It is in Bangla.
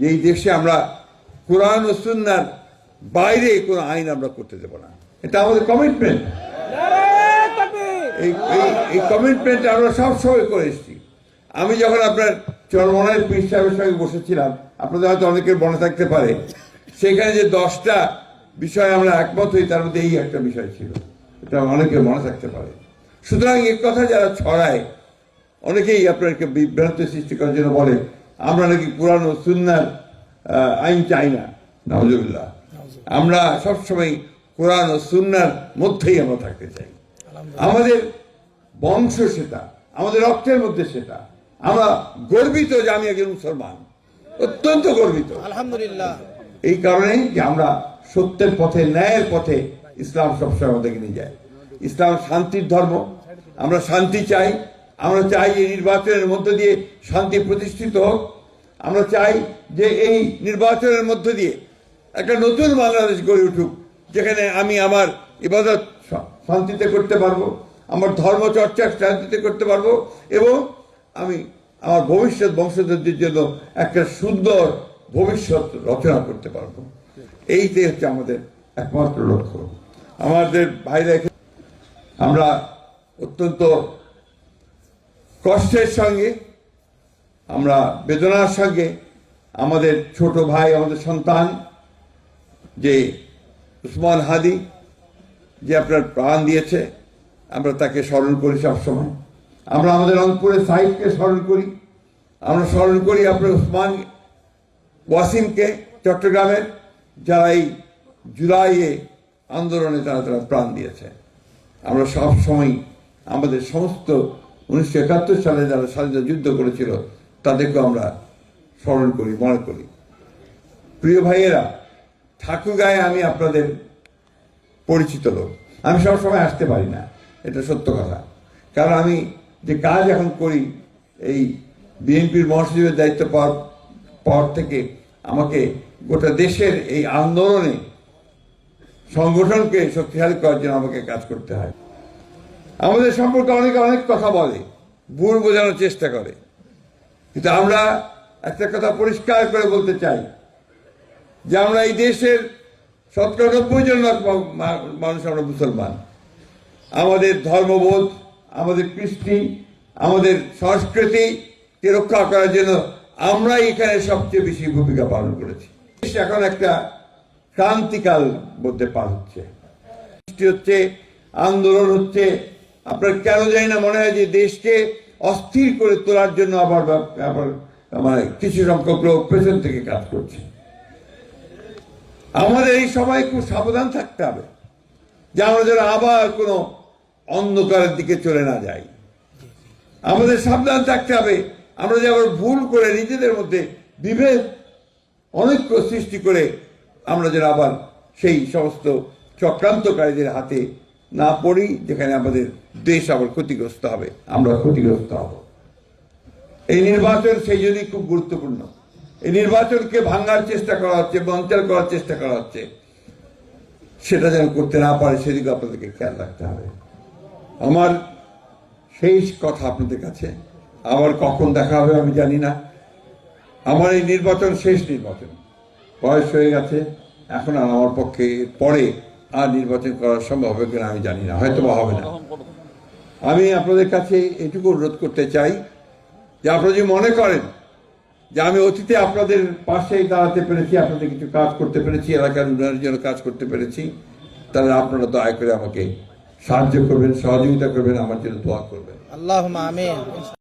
যে এই দেশে আমরা কোরআন ও সুন্নার বাইরে কোনো আইন আমরা করতে দেব না। এটা আমাদের কমিটমেন্ট এই, এই- কমিটমেন্ট আমরা সবসময় করে এসেছি। আমি যখন আপনার চরমনের পীর সাহেবের সঙ্গে বসেছিলাম, আপনাদের হয়তো অনেকের মনে থাকতে পারে, সেখানে যে দশটা বিষয় আমরা একমত হই, তার মধ্যে এই একটা বিষয় ছিল। এটা অনেকের মনে থাকতে পারে। সুতরাং এই কথা যারা ছড়ায়, অনেকেই আপনাকে বিভ্রান্ত সৃষ্টি করার জন্য বলে আমরা নাকি পুরানো সুন্নার আইন চাই না। নজরুল্লাহ আমরা সবসময় কোরআন ও সুন্নার মধ্যেই আমরা থাকতে চাই। আমাদের বংশ সেটা আমাদের রক্তের মধ্যে সেটা। আমরা গর্বিত যে আমি একজন মুসলমান অত্যন্ত গর্বিত। আলহামদুলিল্লাহ। এই কারণে যে আমরা সত্যের পথে ন্যায়ের পথে ইসলাম সবসময় আমাদেরকে নিয়ে যায়। ইসলাম শান্তির ধর্ম আমরা শান্তি চাই। আমরা চাই এই নির্বাচনের মধ্য দিয়ে শান্তি প্রতিষ্ঠিত হোক। আমরা চাই যে এই নির্বাচনের মধ্য দিয়ে একটা নতুন বাংলাদেশ গড়ে উঠুক, যেখানে আমি আমার ইবাদত শান্তিতে করতে পারব, আমার ধর্ম চর্চা শান্তিতে করতে পারব এবং আমি আমার ভবিষ্যৎ বংশধরদের জন্য একটা সুন্দর ভবিষ্যৎ রচনা করতে পারব। এইটাই হচ্ছে আমাদের একমাত্র লক্ষ্য। আমাদের এখানে- আমরা অত্যন্ত কষ্টের সঙ্গে, আমরা বেদনার সঙ্গে, আমাদের ছোট ভাই, আমাদের সন্তান, যে উসমান হাদি, যে আপনার প্রাণ দিয়েছে, আমরা তাকে স্মরণ করি সবসময়। আমরা আমাদের রংপুরের সাহিবকে স্মরণ করি। আমরা স্মরণ করি আপনার উসমান ওয়াসিমকে, চট্টগ্রামের, যারা এই জুলাইয়ে আন্দোলনে তারা তারা প্রাণ দিয়েছে। আমরা সবসময় আমাদের সমস্ত উনিশশো একাত্তর সালে যারা স্বাধীনতা যুদ্ধ করেছিল তাদেরকে আমরা স্মরণ করি, মনে করি। প্রিয় ভাইয়েরা ঠাকুরগাঁয়ে আমি আপনাদের পরিচিত লোক। আমি সবসময় আসতে পারি না, এটা সত্য কথা। কারণ আমি যে কাজ এখন করি, এই বিএনপির মহাসচিবের দায়িত্ব পাওয়ার পর থেকে আমাকে গোটা দেশের এই আন্দোলনে সংগঠনকে শক্তিশালী করার জন্য আমাকে কাজ করতে হয়। আমাদের সম্পর্কে অনেকে অনেক কথা বলে, ভুল বোঝানোর চেষ্টা করে। কিন্তু আমরা একটা কথা পরিষ্কার করে বলতে চাই, যে আমরা এই দেশের শতকরা নব্বই জন মানুষ আমরা মুসলমান। আমাদের ধর্মবোধ, আমাদের কৃষ্টি, আমাদের সংস্কৃতিকে রক্ষা করার জন্য আমরাই এখানে সবচেয়ে বেশি ভূমিকা পালন করেছি। এখন একটা ক্রান্তিকাল মধ্যে পার হচ্ছে। হচ্ছে, আন্দোলন হচ্ছে আপনার কেন জানি না মনে হয় যে দেশকে অস্থির করে তোলার জন্য আবার আবার মানে কিছু সংখ্যক লোক পেছন থেকে কাজ করছে। আমাদের এই সময় খুব সাবধান থাকতে হবে, যে আমরা যেন আবার কোনো অন্ধকারের দিকে চলে না যাই। আমাদের সাবধান থাকতে হবে, আমরা যে আবার ভুল করে নিজেদের মধ্যে বিভেদ অনেক সৃষ্টি করে আমরা যেন আবার সেই সমস্ত চক্রান্তকারীদের হাতে না পড়ি, যেখানে আমাদের দেশ আবার ক্ষতিগ্রস্ত হবে। আমরা ক্ষতিগ্রস্ত হব। এই নির্বাচন সেই জন্যই খুব গুরুত্বপূর্ণ। এই নির্বাচনকে ভাঙার চেষ্টা করা হচ্ছে, বঞ্চার করার চেষ্টা করা হচ্ছে। সেটা যেন করতে না পারে, সেদিকে আপনাদেরকে খেয়াল রাখতে হবে। আমার শেষ কথা আপনাদের কাছে। আবার কখন দেখা হবে আমি জানি না। আমার এই নির্বাচন শেষ নির্বাচন। বয়স হয়ে গেছে। এখন আর আমার পক্ষে পরে আর নির্বাচন করা সম্ভব হবে কিনা আমি জানি না হয়তো বা হবে না। আমি আপনাদের কাছে এটুকু অনুরোধ করতে চাই যে আপনারা যদি মনে করেন যে আমি অতীতে আপনাদের পাশেই দাঁড়াতে পেরেছি আপনাদের কিছু কাজ করতে পেরেছি এলাকার উন্নয়নের জন্য কাজ করতে পেরেছি তাহলে আপনারা দয়া করে আমাকে সাহায্য করবেন সহযোগিতা করবেন আমার জন্য দোয়া করবেন। আল্লাহ আমিন।